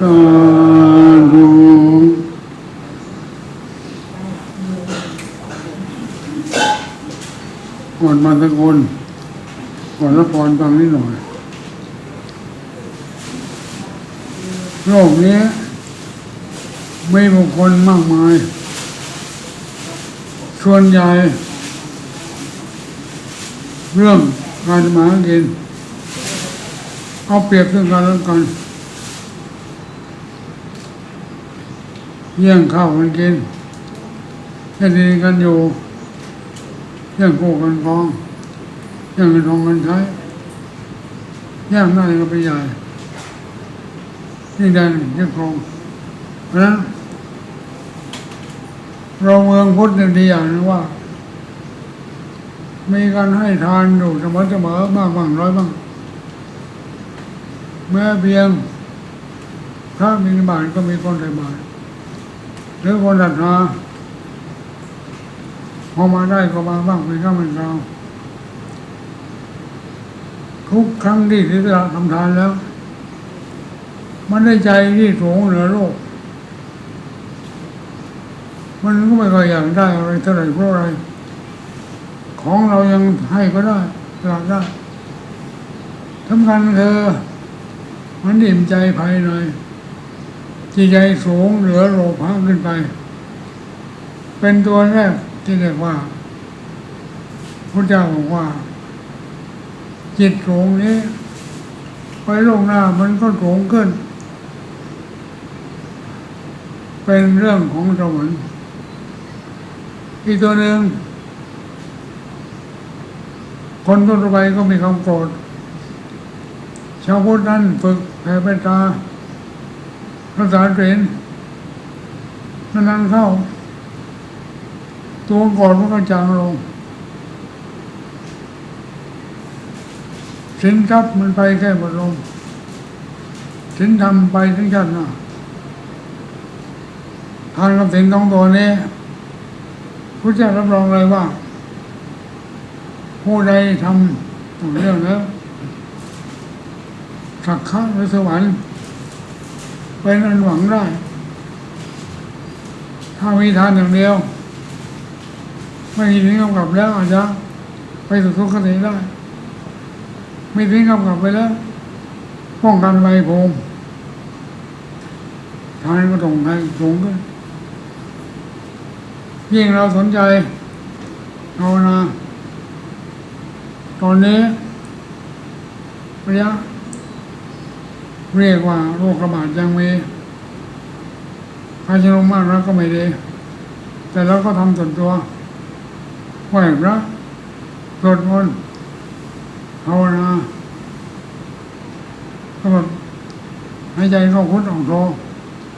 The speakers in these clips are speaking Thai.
สาธุก่อนมาตะกคนก่อนละพรฟังนิดหน่อย โลกนี้มีบุคคลมากมาย ส่วนใหญ่ เรื่องการหมากินเอาเปรียบซึ่งกันและกัน แย่งข้าวกันกินแค่ดีกันอยู่แย่งโกกันกองแย่งกันทองกันใช้แย่งได้ก็ไปใหญ่นี่ได้ยังคงเพราะนั้นเราเมืองพุทธเนี่ยดีอย่างนะว่า มีการให้ทานอยู่เสมอเสมอมากบ้างน้อยบ้างแม้เพียงพระมีบาทก็มีคนใส่บาท หรือคนศรัทธาพอมาได้ก็มาบ้างเป็เป็นคราทุกครั้งที่ที่เราทำทานแล้ว มันได้ใจที่สูงเหนือโลก มันก็ไม่ค่อยอยากได้อะไรเท่าไหร่เพราะอะไร ของเรายังให้ก็ได้อยากได้สำคัญคือมันอิ่มใจภายใน จิตใจสูงเหนือโลภะขึ้นไป เป็นตัวแรกที่เรียกว่าพระเจ้าบอกว่า จิตสูงนี้ไปโลกหน้ามันก็สูงขึ้น เป็นเรื่องของสวรรค์อีกตัวหนึ่งคนทั่วไปก็มีความโกรธชาวพุทธนั้นฝึกแผ่เมตตา ภาษาเรนนานๆเข้า ตัวก่อนมันก็จางลงสินทรัพย์มันไปแค่หมดลงสินธรรมไปทั้งชาติน้าทานกับสินต้องตัวนี้พระเจ้ารับรองเลยว่า ผู้ใดทำต่อเรื่องแล้วสักขะหรือสวรรค์ เป็นอันหวังได้ ถ้ามีทานอย่างเดียว ไม่มีทิ้งกำกับแล้วอาจจะไปสู่ทุกขติได้ ไม่ทิ้งกำกับไปแล้วป้องกันใบโพงทานก็ตรงให้สูงขึ้นยิ่งเราสนใจภาวนาตอนนี้ระยะ เรียกว่าโรคระบาดยังมีใครจะลงมากแล้วก็ไม่ดี แต่เราก็ทำส่วนตัวไหวพระสวดมนต์ภาวนาก็แบบหายใจเข้าพุทธออกโท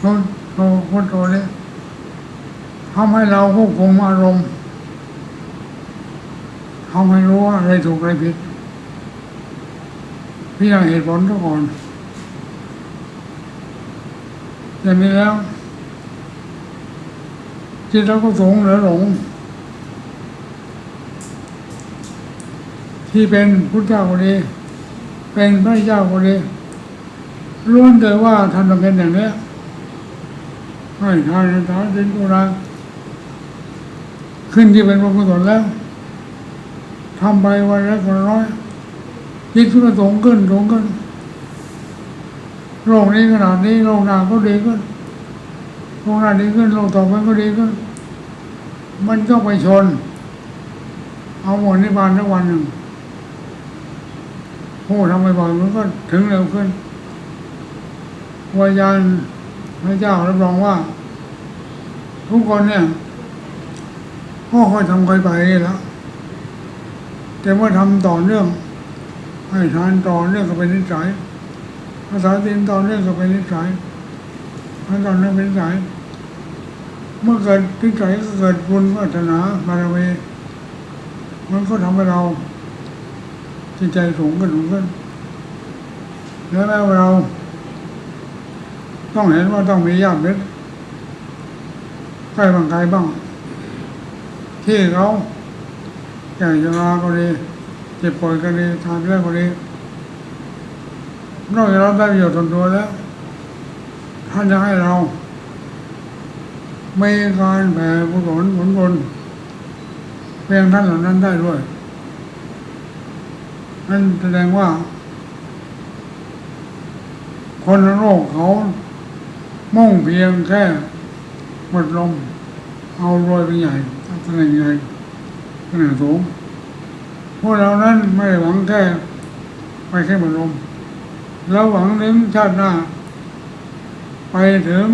พุทโทพุทโทเนี่ยทำให้เราควบคุมอารมณ์ทำให้รู้ว่าอะไรถูกอะไรผิดพี่ยากเหตุผลทุกคน อย่างนี้แล้วจิตเราก็สงหลือหลง ที่เป็นพุทธเจ้าคนนี้เป็นพระเจ้าคนนี้ล้วนแต่ว่าท่านต้องเป็นอย่างนี้ให้ทานทานเป็นกุศลขึ้นที่เป็นบุญกุศลแล้วทำไปวันละคนร้อยจิตก็สูงขึ้นสงขึ้น โลกนี้ขนาดนี้โลกหน้าก็ดีขึ้นโลกหน้าดีขึ้นโลกต่อไปก็ดีขึ้น มันก็ไปชน เอาหมดนิพพานทุกวันหนึ่งผู้ทำไปบ่อยมันก็ถึงเร็วขึ้นวายานพระเจ้ารับรองว่า ทุกคนเนี่ยก็ค่อยทำค่อยไปนี่แหล้วแต่ว่าทำต่อเนื่องให้ทานต่อเนื่องก็เป็นนิสัย ภาษาจีนตอเนื่องก็เป็นนิสัยทานตอเนื่องเป็นนิสัยเมื่อเกิดนิสัยก็เกิดบุญวัฒนาบารมีมันก็ทำให้เราจิตใจสูงขึ้นสูงขึ้นแล้วแม้ว่าเรา ต้องเห็นว่าต้องมีญาติมิตรใกล้บางไกลบ้าง ที่เขาแก่ชราก็ดีเจ็บป่วยก็ดีทานเรื่องก็ดี นอกจากเราได้ประโยชน์ส่วนตัวแล้ว ท่านจะให้เรา ไมีการแผ่กุศลผลบุญเพียงท่านเหล่านั้นได้ด้วย นั่นแสดงว่า คนโลกเขา มุ่งเพียงแค่หมดลม เอารวยเป็นใหญ่ตำแหน่งใหญ่ตำแหน่งสูงพวกเรานั้นไม่หวังแค่ไปแค่หมดลม แล้วหวังถึงชาติหน้า ไปถึง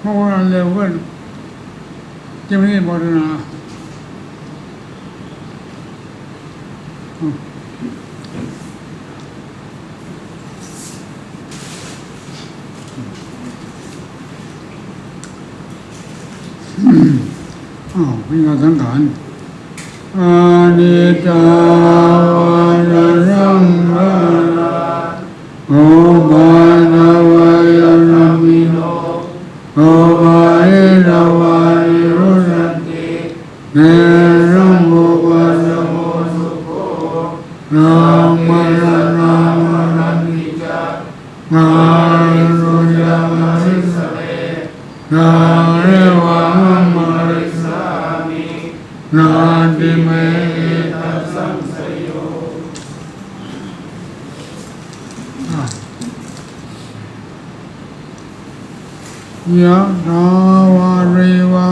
พราะว่าเร็วขึ้นจะไม่ได้บรณาอ้าวพิจารณาสังขารอานิจจาวารังวา โอบานาวายนามิโนโอบายนาวายรุสันติเนรัมโมวัสโมสุโคนามานามานันติจานารุยามาริสเตนาเรวะมาริสามินาติเมตัสสังสยโยอะ ยะถาวาริวา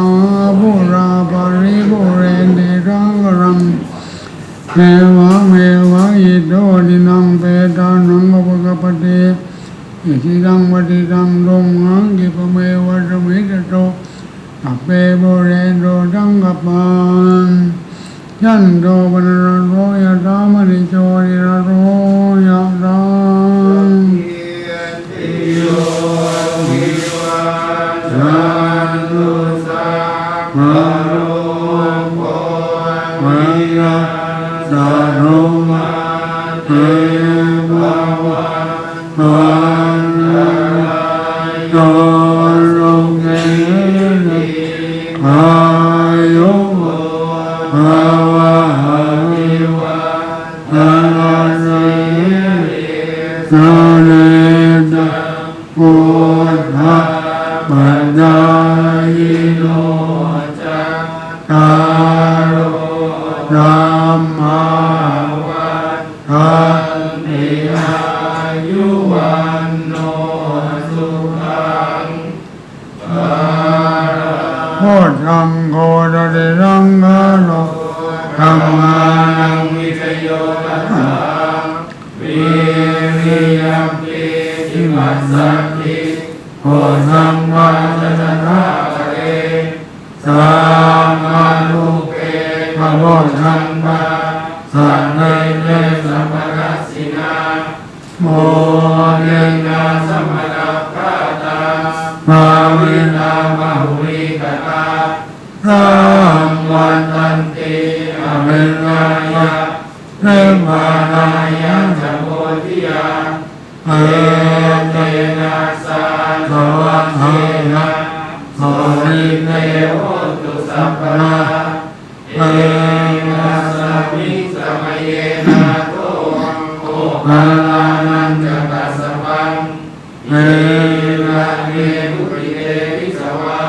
บุราปริบุเรนติรังกรังเมวะเมวะอิโตดินังเปตานังอภกปเตอิทิรังวติรังลมหังกิปเมวะสมิจโตตัปเปบุเรนโตจังกปันยันโตปนร อายุภาวะ ยุวันโนสุขังโคตังโคตเดรังกาโลธรรมานังวิจโยตัสสะวิริยมปิทิมัสสันติโคธัมมาจตระกะเรสามานุเกภะโวธัม ยะสัมโพธิยาเอเตนะสาสวัสเทนะโสริเนโหตุสัพพะเอนะสามิสมัยเยนะโตโอปาลานันจตัสสะปังเอนะเมมุติเตวิสวา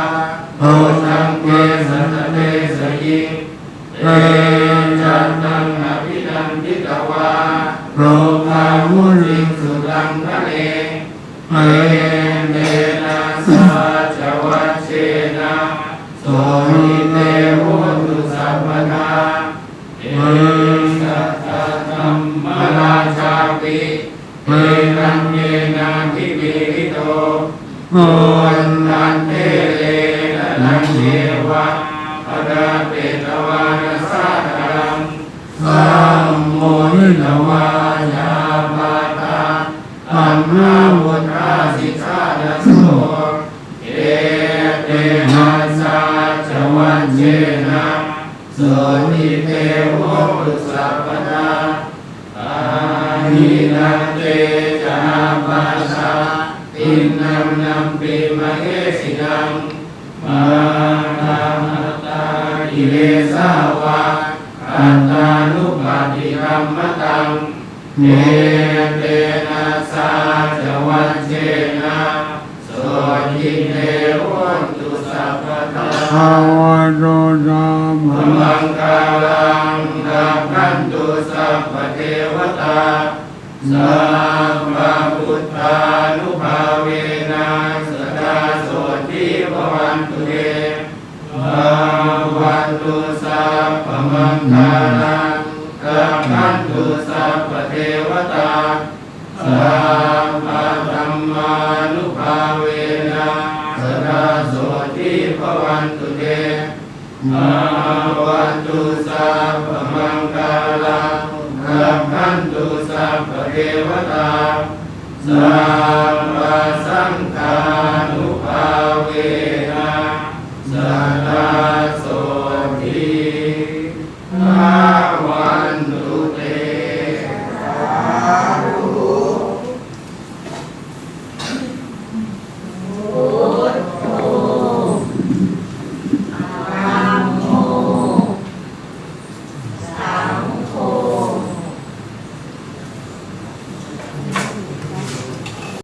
โอสังเกสันตเตสยิเอ สัตตธรรมราชาปิเอนังเยนาทิปิริโตโกนทันเทเลนะนังเยวะปะดาเปตวานะสาตังสัมโมหินวายาปาตาอัมมาวุตราสิกขาดโสเอเตนะสาจวัจเจนะ โสนิเตโหตุสัพพทาอาหินันเตจาปัสสะตินนัมนัมปิมะเกสินังมาตามตตากิเลสาวะอัตตานุปาติกรรมตังเอเตนะสาจวันเชนะโสทิเนวันตุสัพพทา ภาวะโตธรรมพมังคาลังนาคันตุสัพพเทวตาสัพพะพุทธานุภาเวนะสดาโสทิภวันตุเตภวันตุสัพพมังคาลังนาคันตุสัพพเทวตาสัพพ สุทิพวันตุเตอาวันตุสัพมังกาลารักันตุสัพเทวตาสัพพสังฆานุภาเวนะสัตตาโสทิอา